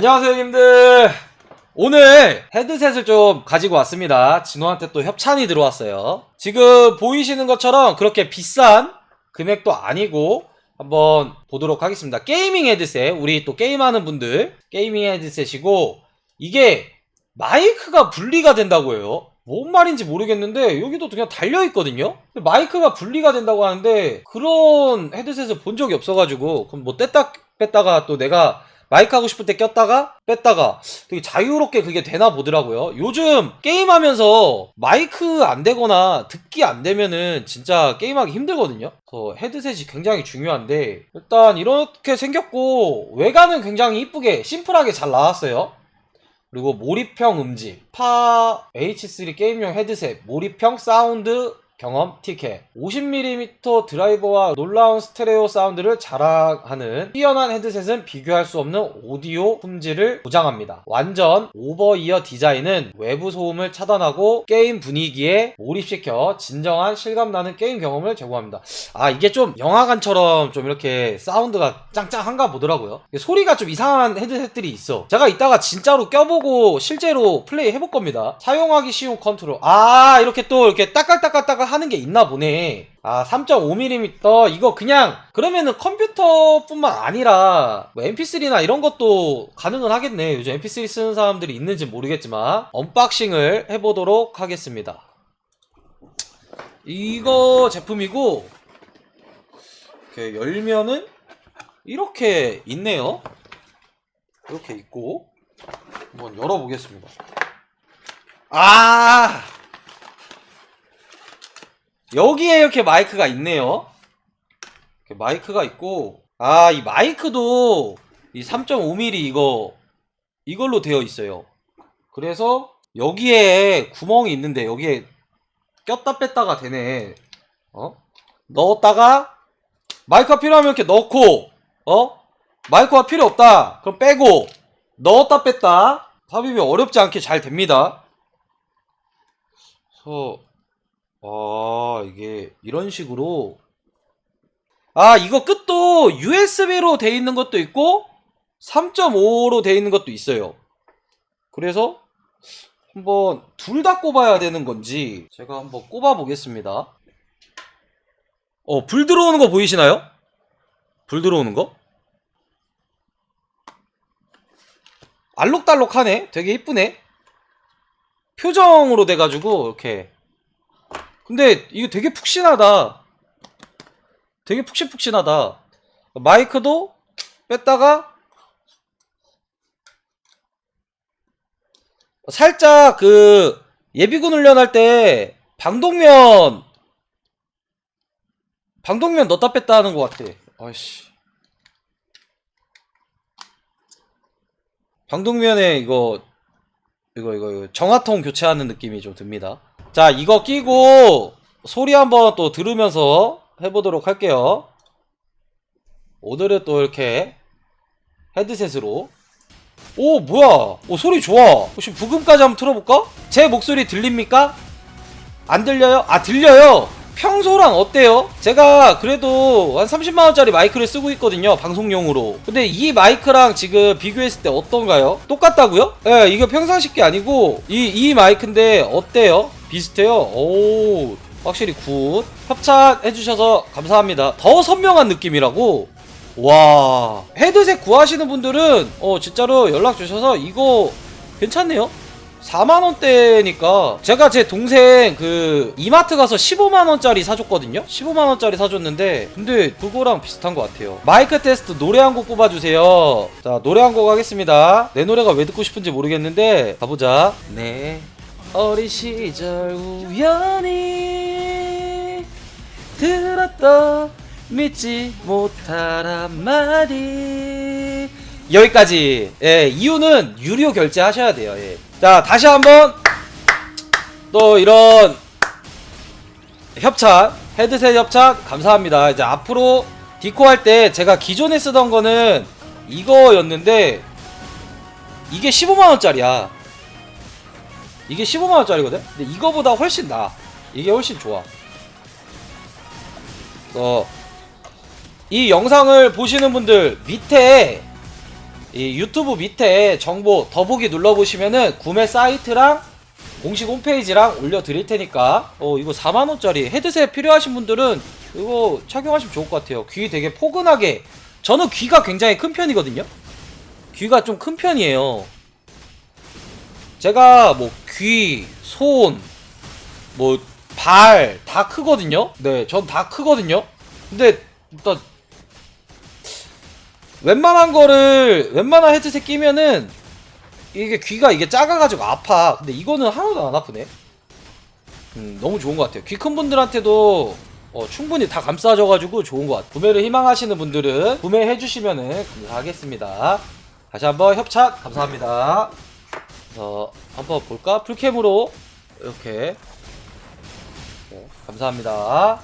안녕하세요 형님들. 오늘 헤드셋을 좀 가지고 왔습니다. 진호한테 또 협찬이 들어왔어요. 지금 보이시는 것처럼 그렇게 비싼 금액도 아니고 한번 보도록 하겠습니다. 게이밍 헤드셋 우리 또 게임하는 분들 게이밍 헤드셋이고 이게 마이크가 분리가 된다고 해요. 뭔 말인지 모르겠는데 여기도 그냥 달려 있거든요. 근데 마이크가 분리가 된다고 하는데 그런 헤드셋을 본 적이 없어가지고 그럼 뭐 뗐다 뺐다가 또 내가 마이크 하고 싶을 때 꼈다가 뺐다가 되게 자유롭게 그게 되나 보더라고요. 요즘 게임하면서 마이크 안 되거나 듣기 안 되면은 진짜 게임하기 힘들거든요. 그래서 헤드셋이 굉장히 중요한데 일단 이렇게 생겼고 외관은 굉장히 이쁘게 심플하게 잘 나왔어요. 그리고 몰입형 음질, 파 H3 게임용 헤드셋, 몰입형 사운드 경험 티켓 50mm 드라이버와 놀라운 스테레오 사운드를 자랑하는 뛰어난 헤드셋은 비교할 수 없는 오디오 품질을 보장합니다. 완전 오버 이어 디자인은 외부 소음을 차단하고 게임 분위기에 몰입시켜 진정한 실감나는 게임 경험을 제공합니다. 아 이게 좀 영화관처럼 좀 이렇게 사운드가 짱짱한가 보더라고요. 소리가 좀 이상한 헤드셋들이 있어. 제가 이따가 진짜로 껴보고 실제로 플레이 해볼 겁니다. 사용하기 쉬운 컨트롤. 아 이렇게 또 이렇게 따깍따깍따깍 하는 게 있나 보네. 아 3.5mm 이거 그냥 그러면은 컴퓨터뿐만 아니라 뭐 MP3나 이런 것도 가능은 하겠네. 요즘 MP3 쓰는 사람들이 있는지 모르겠지만 언박싱을 해보도록 하겠습니다. 이거 제품이고 이렇게 열면은 이렇게 있네요. 이렇게 있고 한번 열어보겠습니다. 아 여기에 이렇게 마이크가 있네요. 이렇게 마이크가 있고 아 이 마이크도 이 3.5mm 이거 이걸로 되어 있어요. 그래서 여기에 구멍이 있는데 여기에 꼈다 뺐다가 되네. 어? 넣었다가 마이크가 필요하면 이렇게 넣고 어? 마이크가 필요 없다. 그럼 빼고 넣었다 뺐다. 삽입이 어렵지 않게 잘 됩니다. 그래서 아 이게 이런 식으로 아 이거 끝도 USB로 돼 있는 것도 있고 3.5로 돼 있는 것도 있어요. 그래서 한번 둘 다 꼽아야 되는 건지 제가 한번 꼽아 보겠습니다. 어, 불 들어오는 거 보이시나요? 불 들어오는 거? 알록달록하네. 되게 이쁘네. 표정으로 돼가지고 이렇게. 근데 이거 되게 푹신하다. 되게 푹신푹신하다. 마이크도 뺐다가 살짝 그 예비군 훈련할 때 방독면 방독면 넣다 뺐다 하는 것 같아. 아이씨. 방독면에 이거 이거 이거 이거 정화통 교체하는 느낌이 좀 듭니다. 자 이거 끼고 소리 한번 또 들으면서 해보도록 할게요. 오늘은 또 이렇게 헤드셋으로 오 뭐야 오 소리 좋아 혹시 부금까지 한번 틀어볼까? 제 목소리 들립니까? 안 들려요? 아 들려요 평소랑 어때요? 제가 그래도 한 30만원짜리 마이크를 쓰고 있거든요 방송용으로 근데 이 마이크랑 지금 비교했을 때 어떤가요? 똑같다고요? 예 네, 이거 평상시 게 아니고 이, 이 마이크인데 어때요? 비슷해요? 오 확실히 굿. 협찬해주셔서 감사합니다. 더 선명한 느낌이라고? 와. 헤드셋 구하시는 분들은 어 진짜로 연락 주셔서 이거 괜찮네요. 4만원대니까. 제가 제 동생 그 이마트 가서 15만원짜리 사줬거든요? 15만원짜리 사줬는데 근데 그거랑 비슷한 것 같아요. 마이크 테스트 노래 한 곡 뽑아주세요. 자 노래 한 곡 하겠습니다. 내 노래가 왜 듣고 싶은지 모르겠는데 가보자. 네 어린 시절 우연히 들었던 믿지 못할 한마디. 여기까지. 예 이유는 유료 결제하셔야 돼요. 예. 자 다시 한번 또 이런 협찬 헤드셋 협찬. 감사합니다. 이제 앞으로 디코 할 때 제가 기존에 쓰던 거는 이거였는데 이게 15만원짜리야 이게 15만원짜리거든? 근데 이거보다 훨씬 나아 이게 훨씬 좋아. 어, 이 영상을 보시는 분들 밑에 이 유튜브 밑에 정보 더보기 눌러보시면은 구매 사이트랑 공식 홈페이지랑 올려드릴 테니까. 어 이거 4만원짜리 헤드셋 필요하신 분들은 이거 착용하시면 좋을 것 같아요. 귀 되게 포근하게. 저는 귀가 굉장히 큰 편이거든요? 귀가 좀 큰 편이에요. 제가 뭐 귀, 손, 뭐 발 다 크거든요 네 전 다 크거든요 근데 일단 웬만한 거를 웬만한 헤드셋 끼면은 이게 귀가 이게 작아가지고 아파. 근데 이거는 하나도 안 아프네. 음, 너무 좋은 것 같아요. 귀 큰 분들한테도 어, 충분히 다 감싸줘가지고 좋은 것 같아요. 구매를 희망하시는 분들은 구매해주시면은 감사하겠습니다. 다시 한번 협찬 감사합니다. 어, 한번 볼까? 풀캠으로 이렇게 네, 감사합니다.